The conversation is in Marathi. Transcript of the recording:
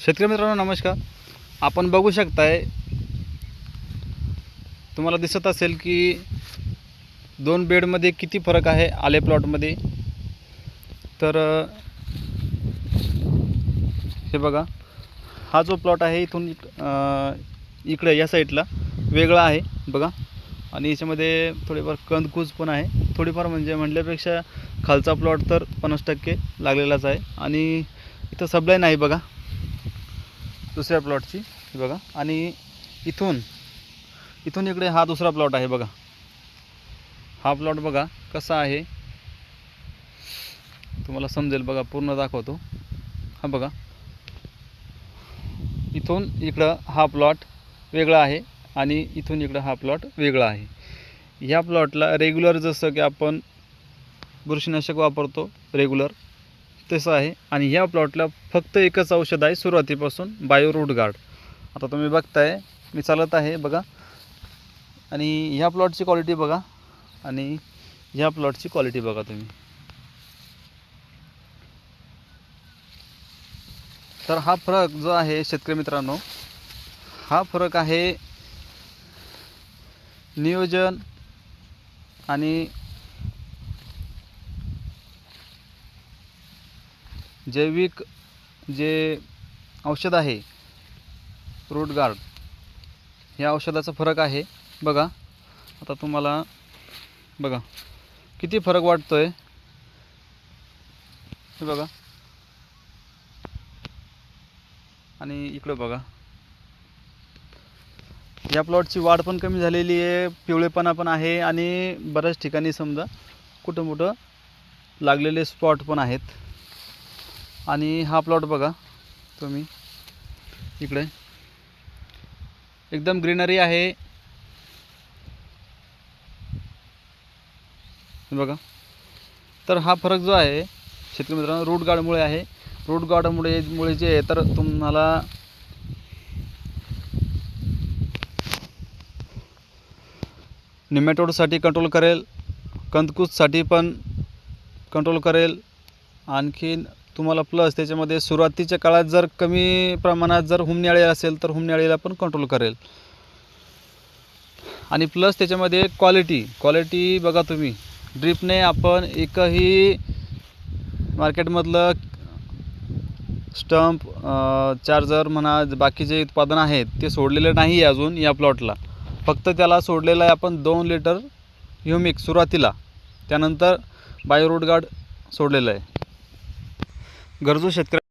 शेतकरी मित्रांनो नमस्कार. आपण बघू शकताय तुम्हाला दिसत असेल की दोन बेडमध्ये किती फरक आहे आले प्लॉटमध्ये तर हे बघा हा जो प्लॉट आहे इथून इकडे या साईडला वेगळा आहे बघा. आणि याच्यामध्ये थोडीफार कंदकूज पण आहे. थोडीफार म्हणजे म्हटल्यापेक्षा खालचा प्लॉट तर पन्नास टक्के लागलेलाच आहे. आणि इथं सबलाईन आहे बघा. दुसऱ्या प्लॉटची बघा. आणि इथून इथून इकडे हा दुसरा प्लॉट आहे बघा. हा प्लॉट बघा कसा आहे. तुम्हाला समजेल बघा पूर्ण दाखवतो. हा बघा. इथून इकडं हा प्लॉट वेगळा आहे आणि इथून इकडं हा प्लॉट वेगळा आहे. ह्या प्लॉटला रेग्युलर जसं की आपण बुरशीनाशक वापरतो रेग्युलर तसं आहे. आणि ह्या प्लॉटला फक्त एकच औषध आहे सुरुवातीपासून बायो रूट गार्ड. आता तुम्ही बघताय मी चालत आहे बघा. आणि ह्या प्लॉटची क्वालिटी बघा. आणि ह्या प्लॉटची क्वालिटी बघा तुम्ही. तर हा फरक जो आहे शेतकरी मित्रांनो हा फरक आहे नियोजन आणि जैविक जे औषध आहे रूट गार्ड ह्या औषधाचा फरक आहे. बघा आता तुम्हाला बघा किती फरक वाटतोय? हे बघा. आणि इकडं बघा. या प्लॉटची वाढ पण कमी झालेली आहे पिवळेपणा पण आहे आणि बऱ्याच ठिकाणी समजा कुठं कुठं लागलेले स्पॉट पण आहेत. आणि हा प्लॉट बघा तुम्ही इकडे. एकदम ग्रीनरी आहे. बघा. तर हा फरक जो आहे शेतकरी मित्रांनो रूट गार्डमुळे आहे. रूट गार्डमुळे मुळे जे आहे तर तुम्हाला निमॅटोडसाठी कंट्रोल करेल कंदकूजसाठी पण कंट्रोल करेल. आणखीन तुम्हाला प्लस त्याच्यामध्ये सुरुवातीच्या काळात जर कमी प्रमाणात जर हुमण्याळी असेल तर हुमण्याळीला पण कंट्रोल करेल. आणि प्लस त्याच्यामध्ये क्वालिटी क्वालिटी बघा तुम्ही. ड्रिपने आपण एकही मार्केटमधलं स्टंप चार्जर म्हणा बाकीचे उत्पादन आहेत ते सोडलेलं नाही आहे अजून या प्लॉटला फक्त त्याला सोडलेलं आहे आपण दोन लिटर ह्युमिक सुरुवातीला. त्यानंतर बायोरोड गार्ड सोडलेलं आहे. गरजू शेतकरी